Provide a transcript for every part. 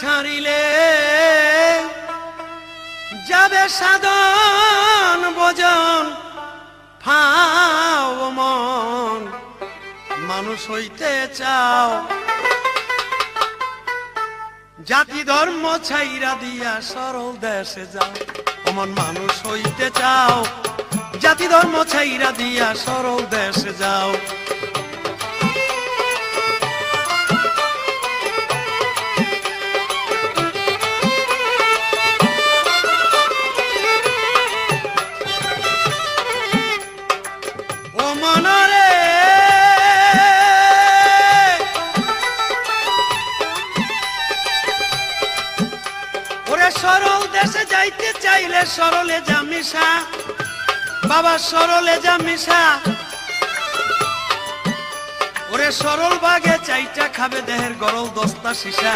ছাড়িলে যাবে সাধন, ভোজন, ফাও মন। মানুষ হইতে চাও, জাতি ধর্ম ছাইরা দিয়া সরল দেশে যাও। অমন মানুষ হইতে চাও, জাতি ধর্ম ছাইরা দিয়া সরল দেশে যাও। চাইলে সরলে জামিসা বাবা সরলে জামিসা ওরে সরল বাগে চাইটা খাবে দেহের গরল দস্তা সিসা।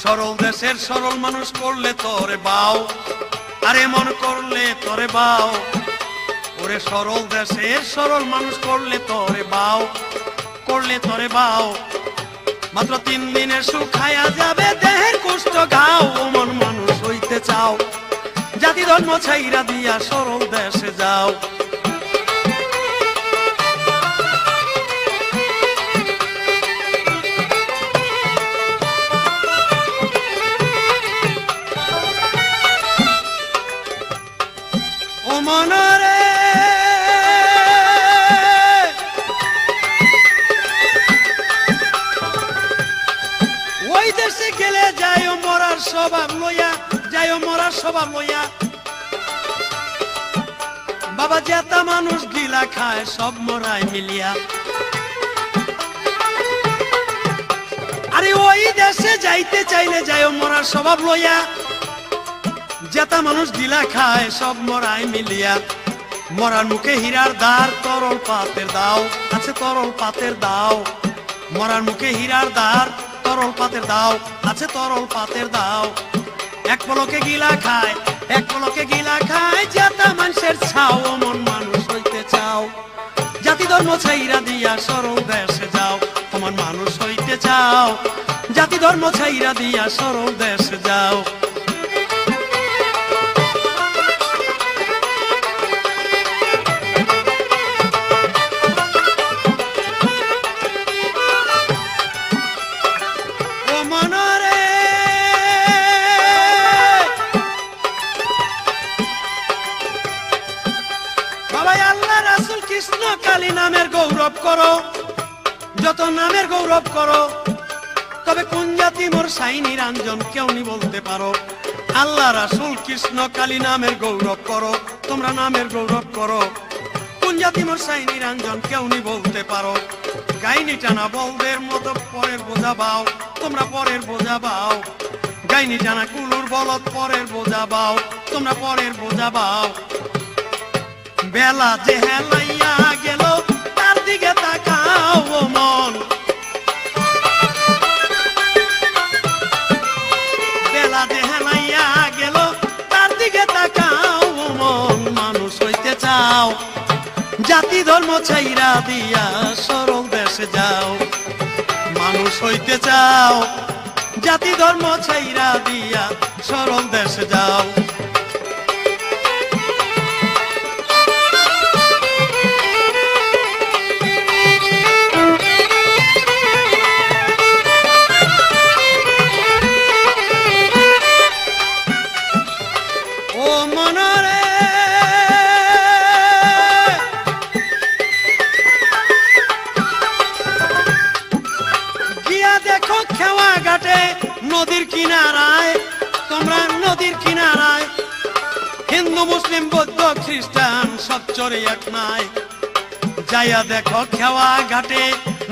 সরল দেশের সরল মানুষ করলে তোরে বাও, আরে মন করলে তোরে বাও। ওরে সরল দেশের সরল মানুষ করলে তোরে বাও, করলে তোরে বাও। মাত্র তিন দিনের সুখ খায়া যাবে, দেহের কুষ্ঠ ঘাও ও মন মানুষ হইতে চাও। জাতি ধর্ম ছাইরা দিয়া সরল দেশে যাও। ও স্বভাব লইয়া যাই মরার স্বভাব লইয়া। বাবা জেতা মানুষ গিলা খায়, সব মরাই মিলিয়া। আরে ওই দেশে যাইতে চাইলে যাই মরার স্বভাব লইয়া। জেতা মানুষ গিলা খায়, সব মিলিয়া। মরার মুখে হীরার দ্বার, তরল পাতের দাও। আছে তরল পাতের দাও। মরার মুখে হীরার দ্বার তরল পাতের দাও, আছে তরল পাতের দাও। এক পলকে গিলা খায়, এক পলকে গিলা খায় জাতা মানুষের ছাও মন মানুষ হইতে চাও। জাতি ধর্ম ছাইরা দিয়া সরল দেশে যাও তোমার মানুষ হইতে চাও। জাতি ধর্ম ছাইরা দিয়া সরল দেশে যাও। কৃষ্ণ নামের গৌরব করো, যত নামের গৌরব করো, তবে কোন জাতি মোর সাই নিরঞ্জন কেউ নি বলতে পারো? আল্লাহ রাসুল কৃষ্ণ কালী নামের গৌরব করো, তোমরা নামের গৌরব করো। কোন জাতি মোর সাই নিরঞ্জন কেউ নি বলতে পারো? গাইনি টানা বলদের মতো পরের বোঝা বাও, তোমরা পরের বোঝা বাও। গাইনি টানা কুলুর বলদ পরের বোঝা বাও, তোমরা পরের বোঝা বাও। বেলা যে হেলাইয়া চাও জাতি ধর্ম ছাইরা দিয়া সরল দেশে যাও। মানুষ হইতে চাও। জাতি ধর্ম ছাইরা দিয়া সরল দেশে যাও। ও কিনারায়, তোমরা নদীর কিনারায়। হিন্দু, মুসলিম, বৌদ্ধ, খ্রিস্টান, সব চরে এক নাই। যাইয়া দেখো খেওয়া ঘাটে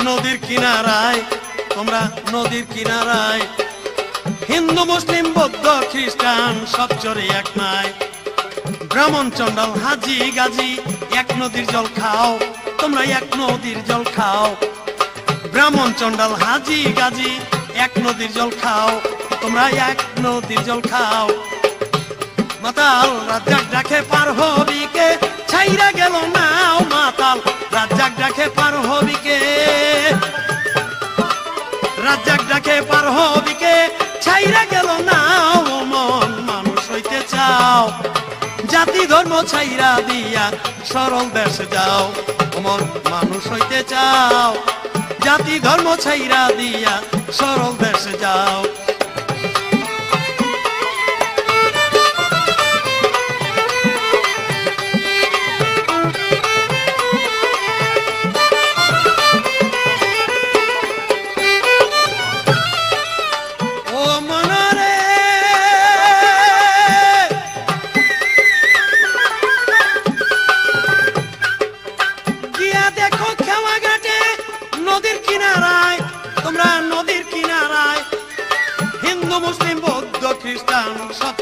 নদীর কিনারায়, তোমরা নদীর কিনারায়। হিন্দু, মুসলিম, বৌদ্ধ, খ্রিস্টান, সব চরে এক নাই। ব্রাহ্মণ চন্ডাল হাজি গাজি, এক নদীর জল খাও, তোমরা এক নদীর জল খাও। ব্রাহ্মণ চন্ডাল হাজি গাজি, এক নদীর জল খাও। তোমরা এক নদীর জল খাও। মাতাল, রাজ্জাক ডাকে পার হবি কে? ছাইরা গেল নাও মাতাল, রাজ্জাক ডাকে পার হবি কে? রাজ্জাক ডাকে পার হবিকে ছাইরা গেল নাও, মন মানুষ হইতে চাও। জাতি ধর্ম ছাইরা দিয়া সরল দেশে যাও, মন মানুষ হইতে চাও। জাতি ধর্ম ছাইরা দিয়া সরল দেশে যাও।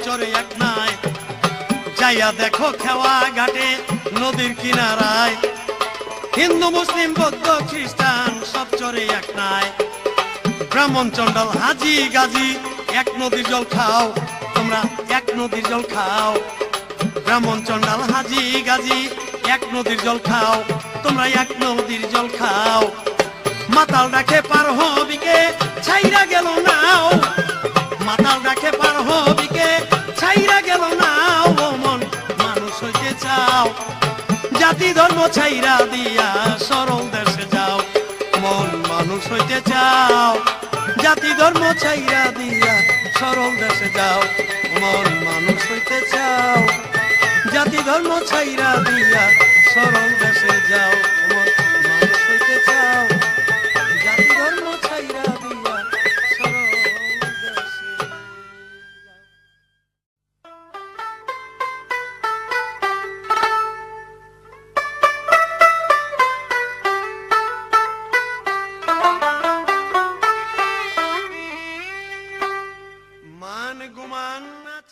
চরে এক নাই যাইয়া দেখো খেওয়া ঘাটে নদীর কিনারায়। হিন্দু, মুসলিম, বৌদ্ধ, খ্রিস্টান, সব চরে এক নাই ব্রাহ্মণ চন্ডাল হাজি, গাজি, এক নদীর জল খাও, তোমরা এক নদীর জল খাও। ব্রাহ্মণ চন্ডাল হাজি, গাজি, এক নদীর জল খাও, তোমরা এক নদীর জল খাও। মাতাল রাখে পার হবিকে, ছাইরা গেল নাও। মাতাল রাখে পার হবিকে, ছাইরা গেল নাও ও মন, মানুষ হইতে চাও। জাতি ধর্ম ছাইরা দিয়া সরল দেশে যাও, মন মানুষ হইতে চাও। জাতি ধর্ম ছাইরা দিয়া সরল দেশে যাও, মন মানুষ হইতে চাও। জাতি ধর্ম ছাইরা দিয়া সরল দেশে যাও, মন মানুষ হইতে চাও।